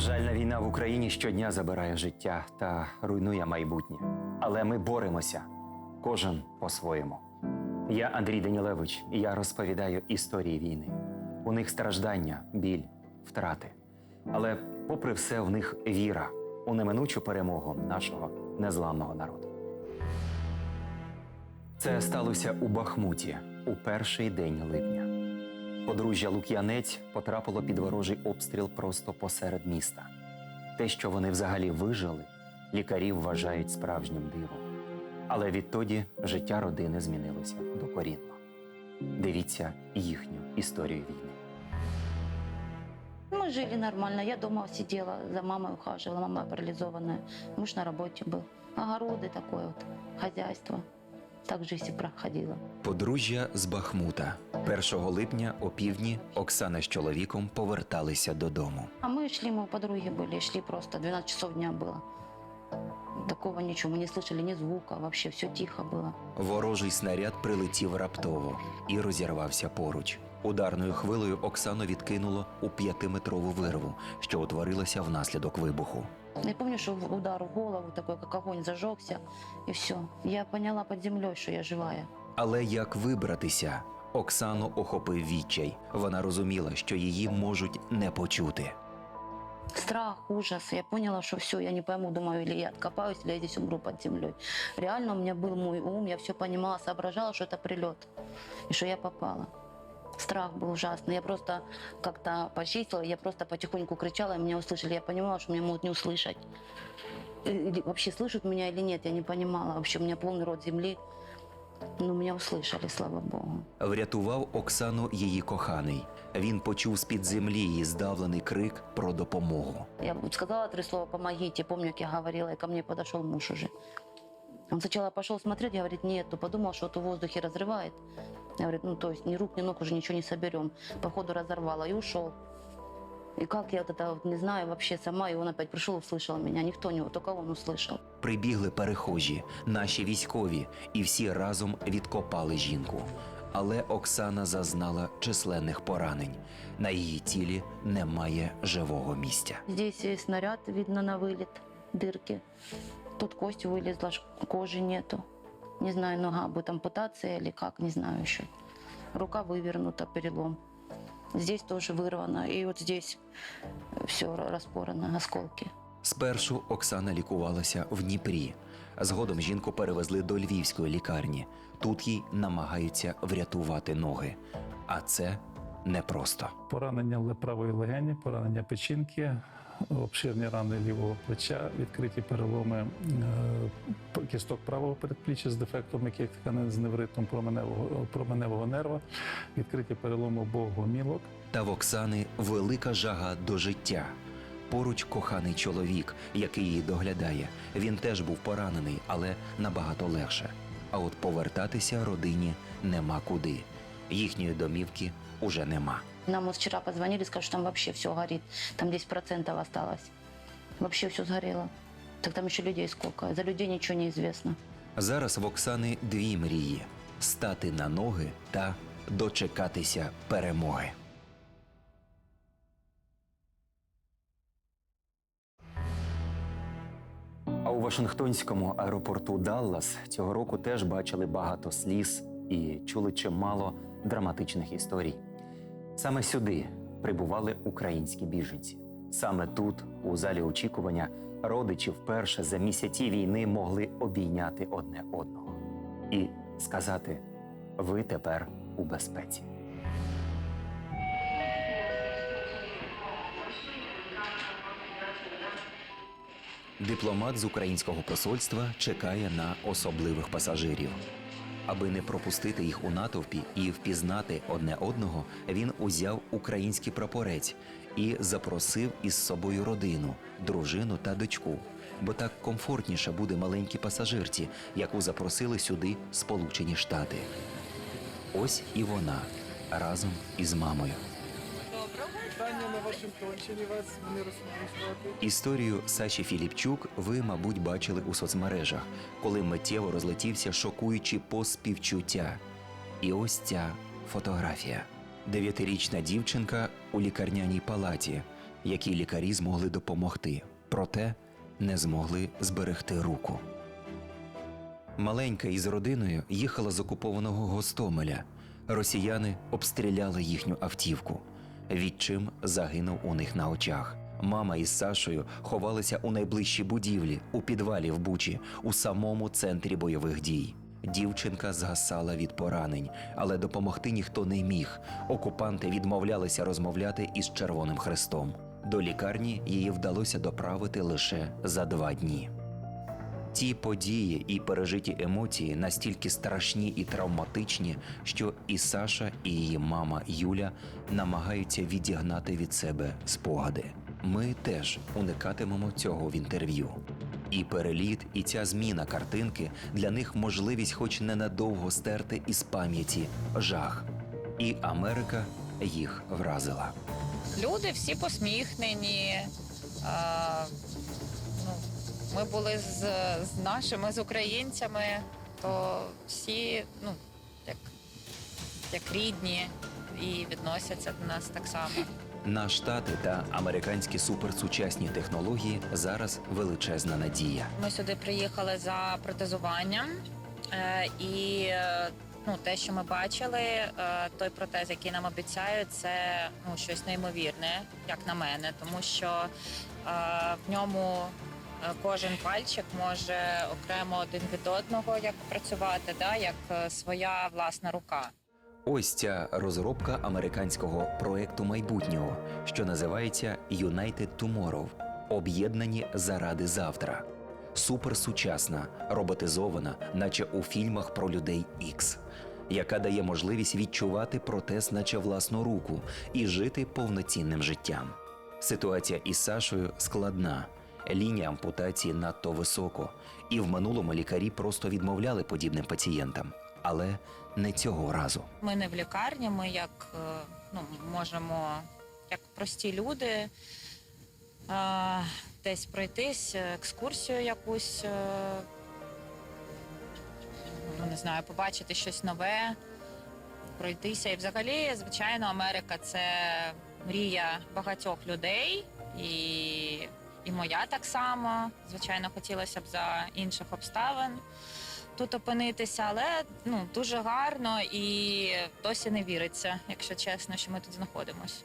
Безжальна війна в Україні щодня забирає життя та руйнує майбутнє. Але ми боремося, кожен по-своєму. Я Андрій Данілевич, і я розповідаю історії війни. У них страждання, біль, втрати. Але, попри все, в них віра у неминучу перемогу нашого незламного народу. Це сталося у Бахмуті у перший день липня. Подружжя Лук'янець потрапило під ворожий обстріл просто посеред міста. Те, що вони взагалі вижили, лікарі вважають справжнім дивом. Але відтоді життя родини змінилося докорінно. Дивіться їхню історію війни. Мы жили нормально. Я дома сидела, за мамой ухаживала, мама парализованная. Муж на работе был. Огороды такое вот, хозяйство. Так жизнь проходила. Подружжя з Бахмута. 1 липня о півдні Оксана з чоловіком поверталися додому. А мы шли, мы у подруги были, шли просто, 12 часов дня было. Такого ничего, мы не слышали ни звука, вообще все тихо было. Ворожий снаряд прилетів раптово і розірвався поруч. Ударною хвилею Оксану відкинуло у п'ятиметрову вирву, що утворилася внаслідок вибуху. Я помню, что удар в голову такой, как огонь зажегся, и все. Я поняла под землей, что я живая. Але як вибратися? Оксану охопив відчай. Вона розуміла, що її можуть не почути. Страх, ужас. Я поняла, что все, я не пойму, думаю, или я откопаюсь, или я здесь умру под землей. Реально у меня был мой ум, я все понимала, соображала, что это прилет, и что я попала Страх был ужасный. Я просто как-то почистила, я просто потихоньку кричала, и меня услышали. Я понимала, что меня могут не услышать. Или вообще слышат меня или нет, я не понимала. Вообще у меня полный рот земли. Но меня услышали, слава Богу. Врятував Оксану її коханий. Він почув з-під землі її здавлений крик про допомогу. Я вот сказала три слова «помогите». Помню, как я говорила, и ко мне подошел муж уже. Он сначала пошел смотреть, говорит, нету. Подумал, что это в воздухе разрывает. Я говорю, ну то есть ни рук, ни ног уже ничего не соберем. Походу разорвало и ушел. И как я вот это вот не знаю вообще сама, и он опять пришел и услышал меня. Никто не, только он услышал. Прибігли перехожі, наші військові, і всі разом відкопали жінку. Але Оксана зазнала численних поранень. На її тілі немає живого місця. Здесь и снаряд видно на вылет, дырки. Тут кость вылезла, ш- кожи нету. Не знаю, нога будет ампутация или как, не знаю еще. Рука вывернута, перелом. Здесь тоже вырвано, и вот здесь все распорано, осколки. Спершу Оксана лікувалася в Дніпрі. Згодом жінку перевезли до львівської лікарні. Тут їй намагаються врятувати ноги. А це непросто. Поранення правої легені, поранення печінки, обширні рани лівого плеча, відкриті переломи е, кісток правого передпліччя з дефектом м'яких тканин з невритом променевого, променевого нерва, відкриті переломи обох гомілок. Та в Оксани велика жага до життя. Поруч коханий чоловік, який її доглядає. Він теж був поранений, але набагато легше. А от повертатися родині нема куди. Їхньої домівки уже нема. Нам вот вчера позвонили, сказали, что там вообще все горит. Там 10% осталось. Вообще все сгорело. Так там еще людей сколько. За людей ничего не известно. Зараз в Оксани дві мрії: стати на ноги та дочекатися перемоги. А у Вашингтонському аеропорту Даллас цього року теж бачили багато сліз і чули чимало драматичних історій. Саме сюди прибували українські біженці. Саме тут, у залі очікування, родичі вперше за місяці війни могли обійняти одне одного і сказати: ви тепер у безпеці. Дипломат з українського посольства чекає на особливих пасажирів. Аби не пропустити їх у натовпі і впізнати одне одного, він узяв український прапорець і запросив із собою родину, дружину та дочку. Бо так комфортніше буде маленькій пасажирці, яку запросили сюди Сполучені Штати. Ось і вона разом із мамою. Вашингтонщині вас не розповідати. Історію Саші Філіпчук ви, мабуть, бачили у соцмережах, коли миттєво розлетівся шокуючий поспівчуття. І ось ця фотографія. Дев'ятирічна дівчинка у лікарняній палаті. які лікарі змогли допомогти, проте не змогли зберегти руку. Маленька із родиною їхала з окупованого Гостомеля. Росіяни обстріляли їхню автівку. Відчим загинув у них на очах. Мама із Сашою ховалися у найближчій будівлі, у підвалі в Бучі, у самому центрі бойових дій. Дівчинка згасала від поранень, але допомогти ніхто не міг. Окупанти відмовлялися розмовляти із Червоним Хрестом. До лікарні її вдалося доправити лише за два дні. Ті події і пережиті емоції настільки страшні і травматичні, що і Саша, і її мама Юля намагаються відігнати від себе спогади. Ми теж уникатимемо цього в інтерв'ю. І переліт, і ця зміна картинки для них можливість, хоч ненадовго стерти із пам'яті жах. І Америка їх вразила. Люди всі посміхнені. Ми були з, з нашими, з українцями, то всі ну, як, як рідні і відносяться до нас так само. На штати та американські суперсучасні технології зараз величезна надія. Ми сюди приїхали за протезуванням, е, і е, ну, те, що ми бачили, е, той протез, який нам обіцяють, це ну, щось неймовірне, як на мене, тому що е, в ньому кожен пальчик може окремо один від одного як працювати, да, як е, своя власна рука. Ось ця розробка американського проекту майбутнього, що називається United Tomorrow – об'єднані заради завтра. Суперсучасна, роботизована, наче у фільмах про людей X, яка дає можливість відчувати протез, наче власну руку, і жити повноцінним життям. Ситуація із Сашою складна. Лінія ампутації надто високо, і в минулому лікарі просто відмовляли подібним пацієнтам, але не цього разу. Ми не в лікарні, ми як е, ну, можемо, як прості люди, е, десь пройтись, е, екскурсію якусь, ну, не знаю, побачити щось нове, пройтися. І взагалі, звичайно, Америка це мрія багатьох людей. І, і моя так само. Звичайно, хотілося б за інших обставин тут опинитися, але ну дуже гарно і досі не віриться, якщо чесно, що ми тут знаходимося.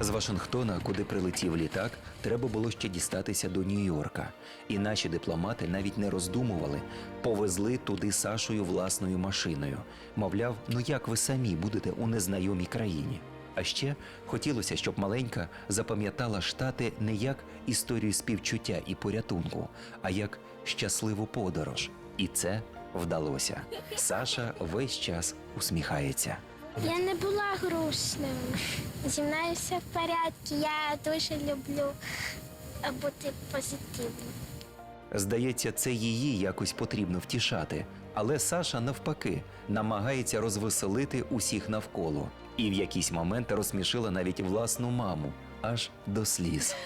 З Вашингтона, куди прилетів літак, треба було ще дістатися до Нью-Йорка. І наші дипломати навіть не роздумували, повезли туди Сашою власною машиною. Мовляв, ну як ви самі будете у незнайомій країні? А ще хотілося, щоб маленька запам'ятала штати не як історію співчуття і порятунку, а як щасливу подорож. І це вдалося. Саша весь час усміхається. Я не була грустною. Зі мною все в порядку. Я дуже люблю бути позитивною. Здається, це її якось потрібно втішати. Але Саша навпаки намагається розвеселити усіх навколо, і в якийсь момент розсмішила навіть власну маму аж до сліз.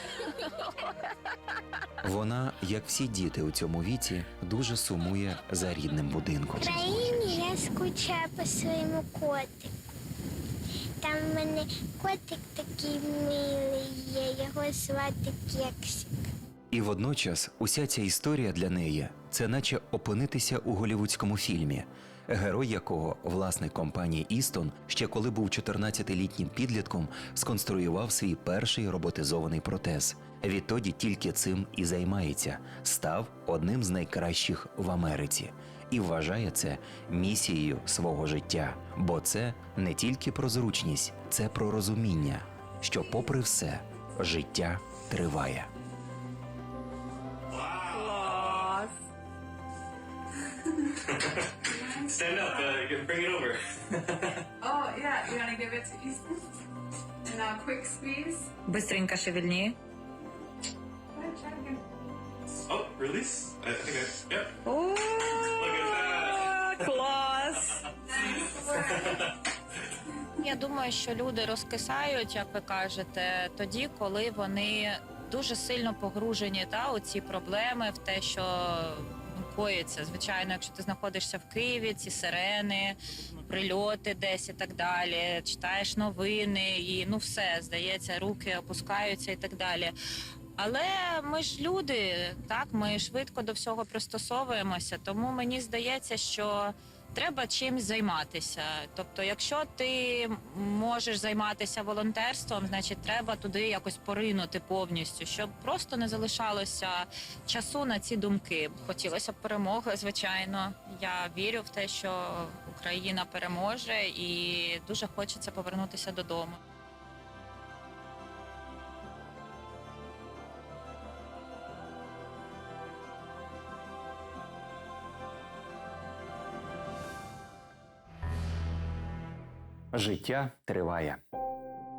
Вона, як всі діти у цьому віці, дуже сумує за рідним будинком. В країні я скучаю по своєму котику. Там в мене котик такий милий є, його звати Кексик. І водночас уся ця історія для неї це наче опинитися у голівудському фільмі, герой якого власник компанії Істон, ще коли був 14-літнім підлітком, сконструював свій перший роботизований протез. Відтоді тільки цим і займається, став одним з найкращих в Америці і вважає це місією свого життя. Бо це не тільки про зручність, це про розуміння, що, попри все, життя триває. Stand up, uh, bring it over. Oh, yeah. You want to give it to Easton? And now quick squeeze. Try again. Oh, release? I think I, yep. О, Look at that. клас! Я думаю, що люди розкисають, як ви кажете, тоді, коли вони дуже сильно погружені та, у ці проблеми, в те, що коїться. Звичайно, якщо ти знаходишся в Києві, ці сирени, прильоти десь і так далі. Читаєш новини, і ну все здається, руки опускаються і так далі. Але ми ж люди, так ми швидко до всього пристосовуємося. Тому мені здається, що треба чимось займатися. Тобто, якщо ти можеш займатися волонтерством, значить треба туди якось поринути повністю, щоб просто не залишалося часу на ці думки. Хотілося б перемоги, звичайно. Я вірю в те, що Україна переможе, і дуже хочеться повернутися додому. Життя триває.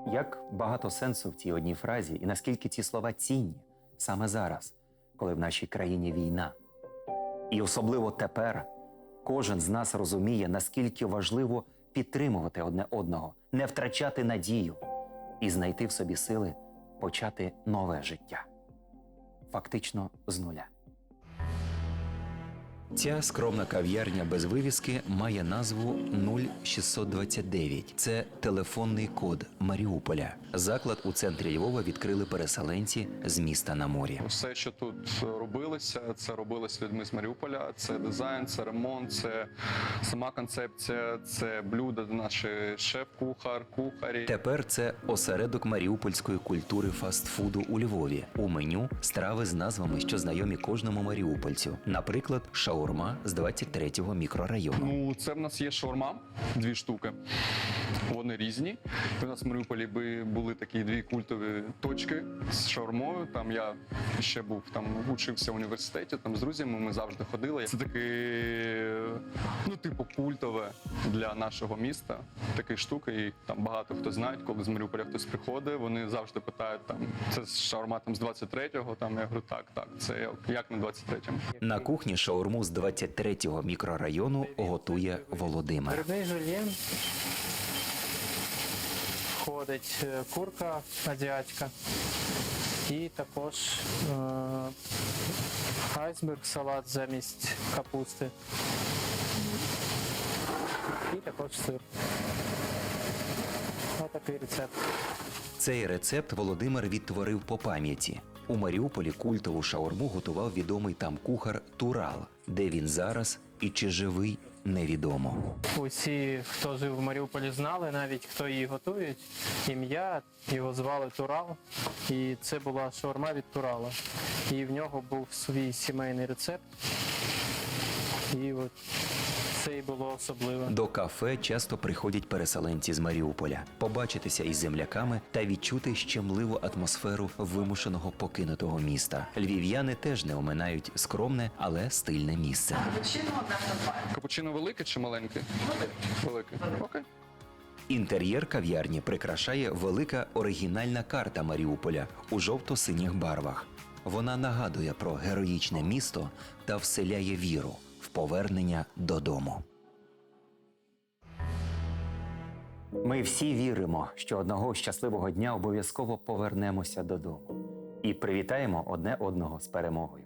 Як багато сенсу в цій одній фразі, і наскільки ці слова цінні саме зараз, коли в нашій країні війна. І особливо тепер кожен з нас розуміє, наскільки важливо підтримувати одне одного, не втрачати надію і знайти в собі сили почати нове життя. Фактично з нуля. Ця скромна кав'ярня без вивіски має назву 0629. Це телефонний код Маріуполя. Заклад у центрі Львова відкрили переселенці з міста на морі. Все, що тут робилося, це робилось людьми з Маріуполя. Це дизайн, це ремонт, це сама концепція, це блюда, наші шеф-кухар, кухарі. Тепер це осередок маріупольської культури фастфуду у Львові. У меню страви з назвами, що знайомі кожному маріупольцю. Наприклад, шаурма з 23-го мікрорайону. Ну, це в нас є шаурма, дві штуки. Вони різні. У нас в Маріуполі були такі дві культові точки з шаурмою. Там я ще був там, учився в університеті, там з друзями ми завжди ходили. Це таке, ну, типу, культове для нашого міста. Такі штуки. І там багато хто знає, коли з Маріуполя хтось приходить, вони завжди питають там, це шаурма там з 23-го. Там я говорю, так, так, це як на 23-му. На кухні шаурму з 23-го мікрорайону готує Володимир. Грибний жульєн. Входить е, курка азіатська. І також е, айсберг салат замість капусти. І також сир. Отакий рецепт. Цей рецепт Володимир відтворив по пам'яті. У Маріуполі культову шаурму готував відомий там кухар Турал. Де він зараз і чи живий, невідомо. Усі, хто жив в Маріуполі, знали, навіть хто її готують. Ім'я його звали Турал, і це була шаурма від Турала. І в нього був свій сімейний рецепт. І от це і було особливе. До кафе часто приходять переселенці з Маріуполя, побачитися із земляками та відчути щемливу атмосферу вимушеного покинутого міста. Львів'яни теж не оминають скромне, але стильне місце. Капучино одна. Капучино велике чи маленьке? Велике. Окей. Інтер'єр кав'ярні прикрашає велика оригінальна карта Маріуполя у жовто-синіх барвах. Вона нагадує про героїчне місто та вселяє віру в повернення додому. Ми всі віримо, що одного щасливого дня обов'язково повернемося додому і привітаємо одне одного з перемогою.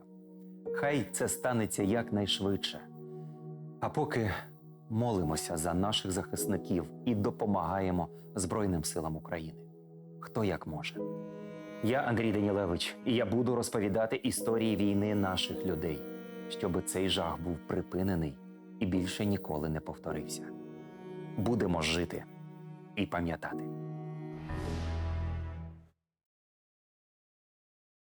Хай це станеться якнайшвидше. А поки молимося за наших захисників і допомагаємо Збройним силам України. Хто як може. Я Андрій Данілевич, і я буду розповідати історії війни наших людей, щоби цей жах був припинений і більше ніколи не повторився. Будемо жити і пам'ятати.